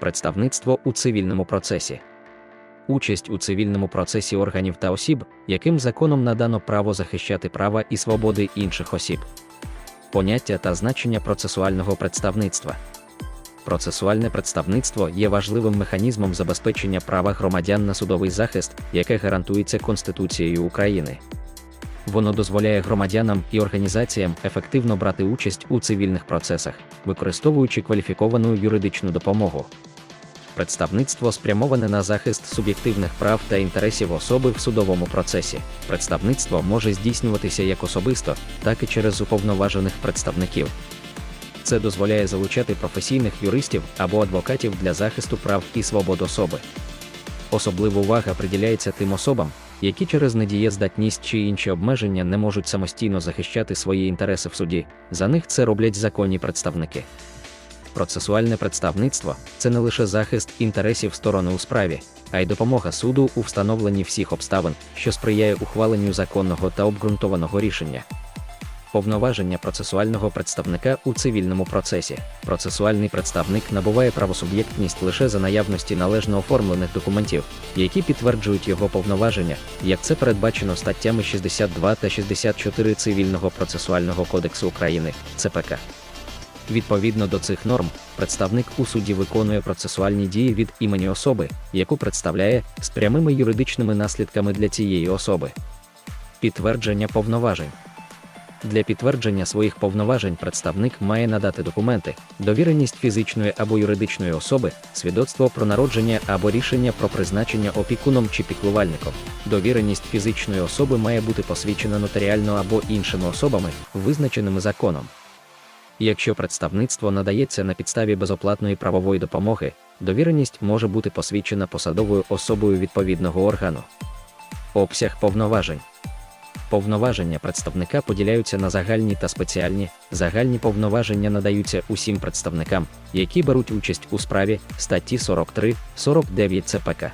Представництво у цивільному процесі. Участь у цивільному процесі органів та осіб, яким законом надано право захищати права і свободи інших осіб. Поняття та значення процесуального представництва. Процесуальне представництво є важливим механізмом забезпечення права громадян на судовий захист, яке гарантується Конституцією України. Воно дозволяє громадянам і організаціям ефективно брати участь у цивільних процесах, використовуючи кваліфіковану юридичну допомогу. Представництво спрямоване на захист суб'єктивних прав та інтересів особи в судовому процесі. Представництво може здійснюватися як особисто, так і через уповноважених представників. Це дозволяє залучати професійних юристів або адвокатів для захисту прав і свобод особи. Особлива увага приділяється тим особам, які через недієздатність чи інші обмеження не можуть самостійно захищати свої інтереси в суді. За них це роблять законні представники. Процесуальне представництво це не лише захист інтересів сторони у справі, а й допомога суду у встановленні всіх обставин, що сприяє ухваленню законного та обґрунтованого рішення. Повноваження процесуального представника у цивільному процесі. Процесуальний представник набуває правосуб'єктність лише за наявності належно оформлених документів, які підтверджують його повноваження, як це передбачено статтями 62 та 64 Цивільного процесуального кодексу України ЦПК. Відповідно до цих норм, представник у суді виконує процесуальні дії від імені особи, яку представляє з прямими юридичними наслідками для цієї особи. Підтвердження повноважень. Для підтвердження своїх повноважень представник має надати документи, довіреність фізичної або юридичної особи, свідоцтво про народження або рішення про призначення опікуном чи піклувальником. Довіреність фізичної особи має бути посвідчена нотаріально або іншими особами, визначеними законом. Якщо представництво надається на підставі безоплатної правової допомоги, довіреність може бути посвідчена посадовою особою відповідного органу. Обсяг повноважень. Повноваження представника поділяються на загальні та спеціальні. Загальні повноваження надаються усім представникам, які беруть участь у справі статті 43-49 ЦПК.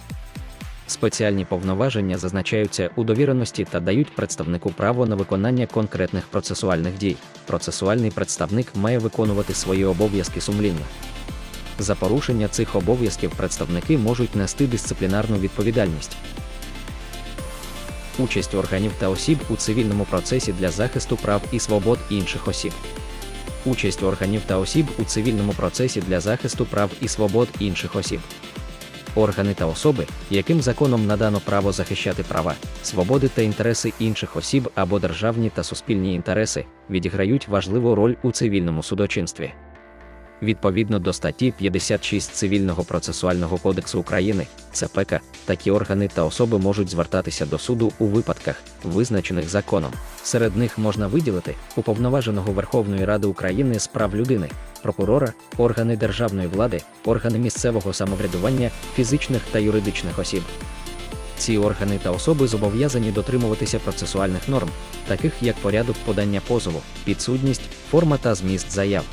Спеціальні повноваження зазначаються у довіреності та дають представнику право на виконання конкретних процесуальних дій. Процесуальний представник має виконувати свої обов'язки сумлінно. За порушення цих обов'язків представники можуть нести дисциплінарну відповідальність. Участь органів та осіб у цивільному процесі для захисту прав і свобод інших осіб. Участь органів та осіб у цивільному процесі для захисту прав і свобод інших осіб органи та особи, яким законом надано право захищати права, свободи та інтереси інших осіб або державні та суспільні інтереси, відіграють важливу роль у цивільному судочинстві. Відповідно до статті 56 Цивільного процесуального кодексу України, ЦПК, такі органи та особи можуть звертатися до суду у випадках, визначених законом. Серед них можна виділити уповноваженого Верховної Ради України з прав людини, прокурора, органи державної влади, органи місцевого самоврядування, фізичних та юридичних осіб. Ці органи та особи зобов'язані дотримуватися процесуальних норм, таких як порядок подання позову, підсудність, форма та зміст заяв.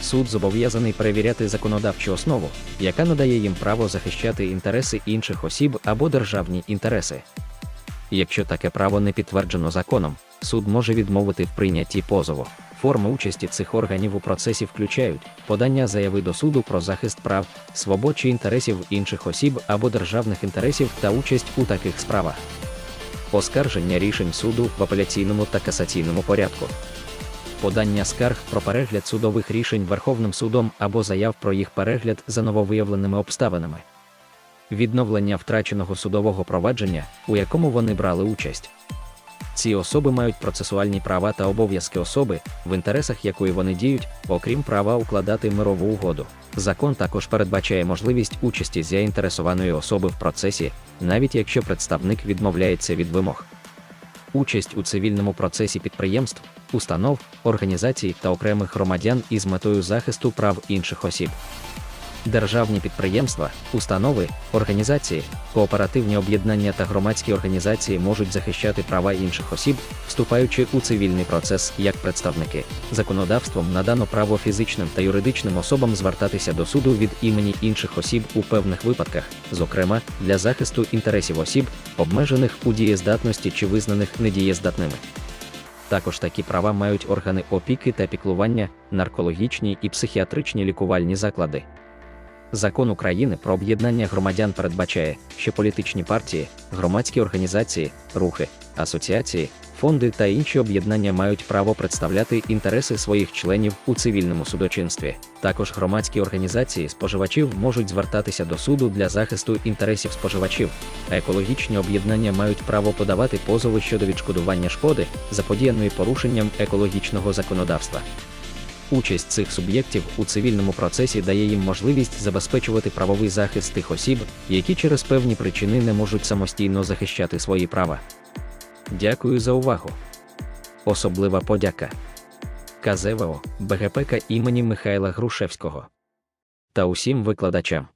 Суд зобов'язаний перевіряти законодавчу основу, яка надає їм право захищати інтереси інших осіб або державні інтереси. Якщо таке право не підтверджено законом, суд може відмовити в прийнятті позову. Форми участі цих органів у процесі включають подання заяви до суду про захист прав, свобод чи інтересів інших осіб або державних інтересів та участь у таких справах, оскарження рішень суду в апеляційному та касаційному порядку подання скарг про перегляд судових рішень Верховним судом або заяв про їх перегляд за нововиявленими обставинами, відновлення втраченого судового провадження, у якому вони брали участь. Ці особи мають процесуальні права та обов'язки особи, в інтересах якої вони діють, окрім права укладати мирову угоду. Закон також передбачає можливість участі заінтересованої особи в процесі, навіть якщо представник відмовляється від вимог участь у цивільному процесі підприємств, установ, організацій та окремих громадян із метою захисту прав інших осіб державні підприємства, установи, організації, кооперативні об'єднання та громадські організації можуть захищати права інших осіб, вступаючи у цивільний процес як представники. Законодавством надано право фізичним та юридичним особам звертатися до суду від імені інших осіб у певних випадках, зокрема для захисту інтересів осіб, обмежених у дієздатності чи визнаних недієздатними. Також такі права мають органи опіки та піклування, наркологічні і психіатричні лікувальні заклади. Закон України про об'єднання громадян передбачає, що політичні партії, громадські організації, рухи, асоціації, фонди та інші об'єднання мають право представляти інтереси своїх членів у цивільному судочинстві. Також громадські організації споживачів можуть звертатися до суду для захисту інтересів споживачів, а екологічні об'єднання мають право подавати позови щодо відшкодування шкоди, заподіяної порушенням екологічного законодавства. Участь цих суб'єктів у цивільному процесі дає їм можливість забезпечувати правовий захист тих осіб, які через певні причини не можуть самостійно захищати свої права. Дякую за увагу. Особлива подяка. КЗВО БГПК імені Михайла Грушевського та усім викладачам.